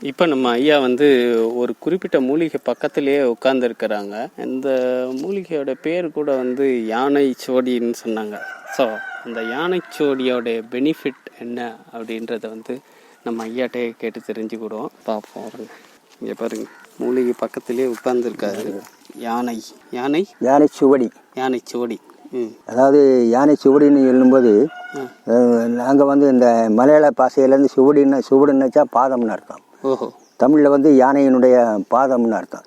இப்போ நம்ம ஐயா வந்து ஒரு குறிப்பிட்ட மூலிகை பக்கத்திலேயே உட்காந்துருக்கிறாங்க இந்த மூலிகையோட பேர் கூட வந்து யானை சோடின்னு சொன்னாங்க. ஸோ அந்த யானை சோடியோட பெனிஃபிட் என்ன அப்படின்றத வந்து நம்ம ஐயாட்டே கேட்டு தெரிஞ்சுக்கிடுவோம். பார்ப்போம் இங்கே பாருங்க. மூலிகை பக்கத்திலேயே உட்காந்துருக்காரு யானை. யானை? யானை சுவடி. யானை சோடி. ம். அதாவது யானை சுவடின்னு சொல்லும்போது நாங்கள் வந்து இந்த மலையாள பாஷையிலேருந்து சுவடின்னு சுவடுன்னுச்சா பாதம்னு அர்த்தம். தமிழில் வந்து யானையினுடைய பாதம்னு அர்த்தம்.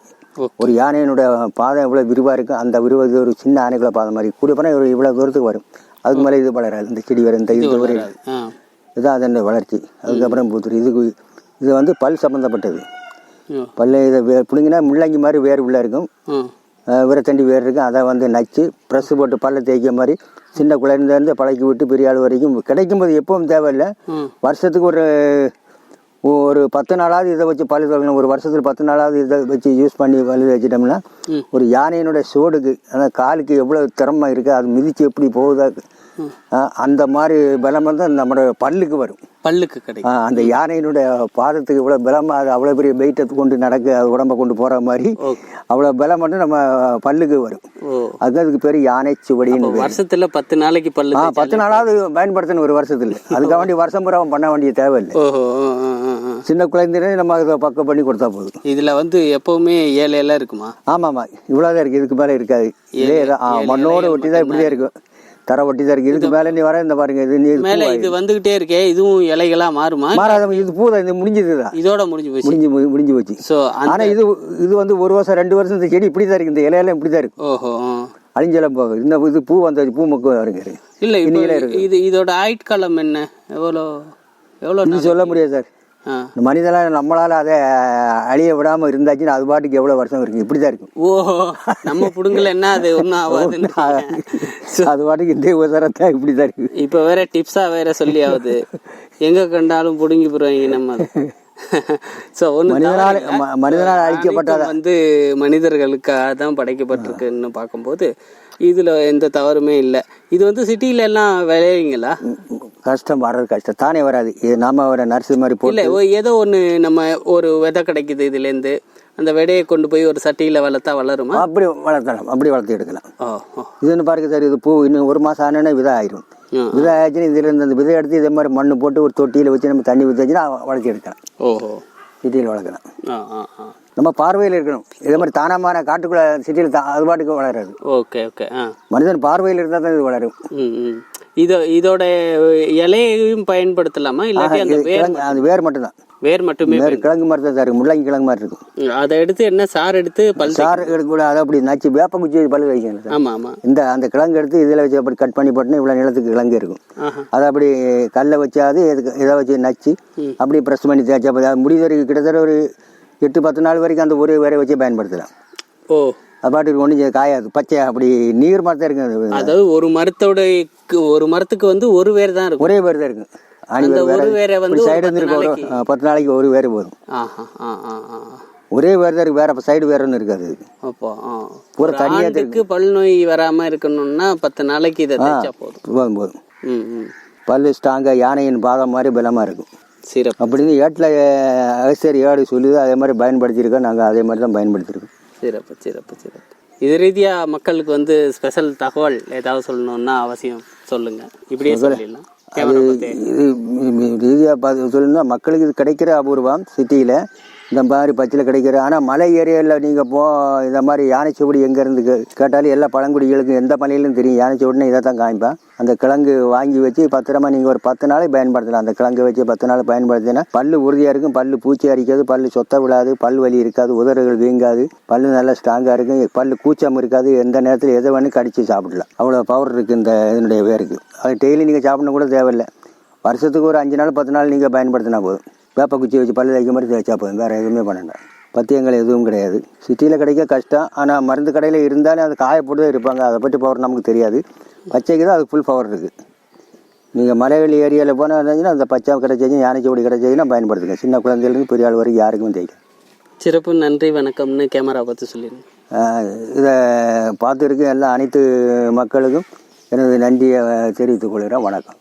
ஒரு யானையினுடைய பாதம் எவ்வளோ விரிவாக இருக்கும் அந்த விரிவு இது ஒரு சின்ன ஆனைக்குள்ள பாதம் மாதிரி. கூடிய போனால் ஒரு இவ்வளோ தூரத்துக்கு வரும். அதுக்கு மேலே இது வளராது. இந்த செடி வரும் இந்த இது வரை இதுதான் அதனுடைய வளர்ச்சி. அதுக்கப்புறம் பூத்துரு. இதுக்கு இது வந்து பல் சம்மந்தப்பட்டது பல்ல இதை வே பிடிங்கினா முள்ளங்கி மாதிரி வேர் உள்ளே இருக்கும். விரத்தண்டி வேர் இருக்கும். அதை வந்து நச்சு ப்ரெஸ் போட்டு பல்ல தேய்க்க மாதிரி சின்ன குழந்தைலேருந்து பழக்கி விட்டு பெரிய ஆள் வரைக்கும் கிடைக்கும்போது எப்பவும் தேவையில்லை. வருஷத்துக்கு ஒரு ஒரு பத்து நாளாவது இதை வச்சு பல்லு துளக்கணும் ஒரு வருஷத்துல பத்து நாளாவது இதை வச்சு யூஸ் பண்ணி பல்லு வச்சிட்டோம்னா. ஒரு யானையினுடைய சோடுக்கு அந்த காலுக்கு எவ்வளோ திறமை இருக்குது அது மிதிச்சு எப்படி போகுதா? அந்த மாதிரி பலம் வந்து நம்மளோட பல்லுக்கு வரும். பல்லுக்கு கிடைக்கும். அந்த யானையினுடைய பாதத்துக்கு இவ்வளோ பலமாக அது அவ்வளோ பெரிய வெயிட்டை கொண்டு நடக்க அது உடம்ப கொண்டு போகிற மாதிரி அவ்வளோ பலம் மட்டும் நம்ம பல்லுக்கு வரும். ஓ. அது அதுக்கு பேர் யானை சுவடின்னு. வருஷத்துல பத்து நாளைக்கு பல்லு பத்து நாளாவது பயன்படுத்தணும் ஒரு வருஷத்துல. அதுக்காக வேண்டி வருஷம் பூரா பண்ண வேண்டிய ஆ, ஆ. சின்ன குழந்தைனே நம்ம அதை பக்கம் பண்ணி கொடுத்தா போதும். இதுல வந்து எப்பவுமே ஏழை எல்லாம் இருக்குமா? ஆமாம்மா இவ்வளோதான் இருக்குது இதுக்கு மேலே இருக்காது. இதே தான் ஆ மண்ணோடு ஒட்டி தான் இப்படி தான் இருக்கும் தர ஒட்டி தான் இருக்குது இதுக்கு மேலே நீ வர இந்த பாருங்க இது நீ மேல இது வந்துகிட்டே இருக்கே இதுவும் இலைகளா மாறுமா? மாறாத இது பூ தான் இது முடிஞ்சது தான். இதோட முடிஞ்சு போச்சு. முடிஞ்சு முடிஞ்சு போச்சு. சோ ஆனால் இது இது வந்து ஒரு வருஷம் ரெண்டு வருஷம் இந்த செடி இப்படி தான் இருக்குது இந்த இலையெல்லாம் இப்படி தான் இருக்கும் ஓஹோ. அழிஞ்செல்லாம் போகும் இந்த இது பூ வந்த பூ மக்கு வருங்க இல்ல இது இதோட ஆயுட்காலம் என்ன? எவ்வளோ எவ்வளோ சொல்ல முடியாது சார். மனிதனால் நம்மளால் அதை அழிய விடாமல் இருந்தாச்சுன்னா அது பாட்டுக்கு எவ்வளோ வருஷம் இருக்குது இப்படி தான் இருக்கும். ஓஹோ நம்ம புடுங்கல என்ன அது? ஒன்றும் ஆகாதுன்னு அது பாட்டுக்கு இந்த உதரத்தான் இப்படி தான் இருக்குது இப்போ வேற டிப்ஸா வேற சொல்லியாவது எங்க கண்டாலும் புடுங்கி போடுவாங்க நம்ம. ஸோ ஒன்று மனிதனால் மனிதனால் அழிக்கப்பட்ட வந்து மனிதர்களுக்காக தான் படைக்கப்பட்டிருக்குன்னு பார்க்கும்போது இதுல எந்த தவறுமே இல்லை. இது வந்து சிட்டில எல்லாம் விளையுங்களா கஷ்டம் வர்றது கஷ்டம். தானே வராது. இது நாம ஒரு நர்ஸு மாதிரி ஓ- ஏதோ ஒண்ணு நம்ம ஒரு விதை கிடைக்குது இதுல இருந்து அந்த விதையை கொண்டு போய் ஒரு சட்டியில வளர்த்தா வளருமா? அப்படி வளர்த்தலாம் அப்படி வளர்த்து எடுக்கலாம். இதுன்னு பாருங்க சார் இது பூ இன்னும் ஒரு மாதம் ஆனோன்னா விதை ஆயிரும். விதை ஆயிடுச்சுன்னா இதுல இருந்து அந்த விதை எடுத்து இதே மாதிரி மண்ணு போட்டு ஒரு தொட்டியில் வச்சு நம்ம தண்ணி ஊற்றிச்சுன்னா வளர்த்தி எடுக்கலாம். ஓஹோ. சிட்டியில் வளர்க்கலாம். நம்ம பார்வையில் இருக்கணும். இதே மாதிரி தானமான காட்டுக்குள்ள சிட்டியில் அது பாட்டுக்கு வளராது. ஓகே ஓகே மனிதன் பார்வையில் இருந்தால் தான் இது வளரும். இதோ இதோட இலையையும் பயன்படுத்தலாமா? இல்லாட்டி அந்த வேர் அது வேர் மட்டும்தான். வேர் மட்டுமே வேறு கிழங்கு மாதிரி தான் சார் முள்ளங்கி கிழங்கு மாதிரி இருக்கும். அதை எடுத்து என்ன சார் எடுத்து பல் சாறு எடுக்கக்கூட அதை அப்படி நச்சு வேப்ப குச்சி பல்லு வைக்கணும் சார். ஆமா ஆமா. இந்த அந்த கிழங்கு எடுத்து இதில் வச்சு அப்படி கட் பண்ணி போட்டுனா இவ்வளோ நிலத்துக்கு கிழங்கு இருக்கும். அதை அப்படி கல்லை வச்சாது இதுக்கு இதை வச்சு நச்சு ம். அப்படியே ப்ரெஸ் பண்ணி தேய்ச்சா. அது முடிவு வரைக்கும் கிட்டத்தட்ட ஒரு எட்டு பத்து நாள் வரைக்கும் அந்த ஒரே வேரை வச்சு பயன்படுத்தலாம். ஓ. அது பாட்டுக்கு ஒன்றும் காயாது பச்சை அப்படி நீர் இருக்கும் அது. அதாவது ஒரு மரத்தோட ஒரு மரத்துக்கு வந்து ஒரு வேர் தான் இருக்கும். ஒரே வேர் தான் இருக்கும். அந்த ஒரு வேரை வந்து சைடு வந்து இருக்கும். பத்து நாளைக்கு ஒரு வேர் போதும். ஒரே வேர் தான் இருக்கு. வேற சைடு வேற ஒன்றும் இருக்காது. அப்போ பூரா ஒரு தனியா ஆண்டுக்கு பல் நோய் வராம இருக்கணும்னா பத்து நாளைக்கு இதை போதும். போதும் போதும். ம் ம். பல்லு ஸ்ட்ராங்காக யானையின் பாதம் மாதிரி பலமாக இருக்கும். சிறப்பு. அப்படின்னு ஏட்டில் அகசியர் ஏடு சொல்லுது அதே மாதிரி பயன்படுத்தியிருக்கோம். நாங்கள் அதே மாதிரி தான் பயன்படுத்தியிருக்கோம். சிறப்பு சிறப்பு சிறப்பு. இது ரீதியா மக்களுக்கு வந்து ஸ்பெஷல் தகவல் ஏதாவது சொல்லணும்னா அவசியம் சொல்லுங்க. இப்படியே சொல்லிடலாம். இது ரீதியாக பார்த்து சொல்லணும்னா மக்களுக்கு இது கிடைக்கிற அபூர்வம் சிட்டியில். இந்த மாதிரி பச்சில் கிடைக்கிற. ஆனால் மலை ஏரியாவில் நீங்கள் போ இந்த மாதிரி யானை சுவடி எங்கேருந்து கேட்டாலும் எல்லா பழங்குடிகளுக்கும் எந்த மலையிலும் தெரியும். யானை சுவடினா இதை தான் காமிப்பேன். அந்த கிழங்கு வாங்கி வச்சு பத்திரமா நீங்கள் ஒரு பத்து நாளைக்கு பயன்படுத்தலாம். அந்த கிழங்கு வச்சு பத்து நாள் பயன்படுத்தினா பல்லு உறுதியாக இருக்கும். பல்லு பூச்சி அரிக்காது பல்லு சொத்த விழாது பல் வலி இருக்காது உதறுகள் வீங்காது பல்லு நல்லா ஸ்ட்ராங்காக இருக்கும். பல்லு கூச்சம் இருக்காது. எந்த நேரத்தில் எதை வேணும் கடிச்சு சாப்பிடலாம். அவ்வளோ பவர் இருக்குது இந்த இதனுடைய வேருக்கு. அது டெய்லி நீங்கள் சாப்பிடணும் கூட தேவையில்லை. வருஷத்துக்கு ஒரு அஞ்சு நாள் பத்து நாள் நீங்கள் பயன்படுத்தினா போதும். வேப்ப குச்சி வச்சு பல்லு தேய்க்க மாதிரி தேய்ச்சா போதும். வேறு எதுவுமே பண்ணணும் பத்தியங்கள் எதுவும் கிடையாது. சிட்டியில் கிடைக்க கஷ்டம். ஆனால் மருந்து கடையில் இருந்தாலும் அது காய போட்டு இருப்பாங்க. அதை பற்றி பவர் நமக்கு தெரியாது. பச்சைக்கு தான் அது ஃபுல் பவர் இருக்குது நீங்கள் மலைவெளி ஏரியாவில் போனால் இருந்துச்சுன்னா அந்த பச்சை கிடைச்சாச்சும் யானை சோடி கிடைச்சாச்சுன்னா பயன்படுத்துங்க சின்ன குழந்தையிலேருந்து பெரிய ஆள் வரைக்கும் யாருக்குமே தேய்க்கும் சிறப்பு நன்றி வணக்கம்னு கேமரா பார்த்து சொல்லிடுங்க. இதை பார்த்துருக்க எல்லா அனைத்து மக்களுக்கும் எனது நன்றியை தெரிவித்துக் கொள்கிறேன். வணக்கம்.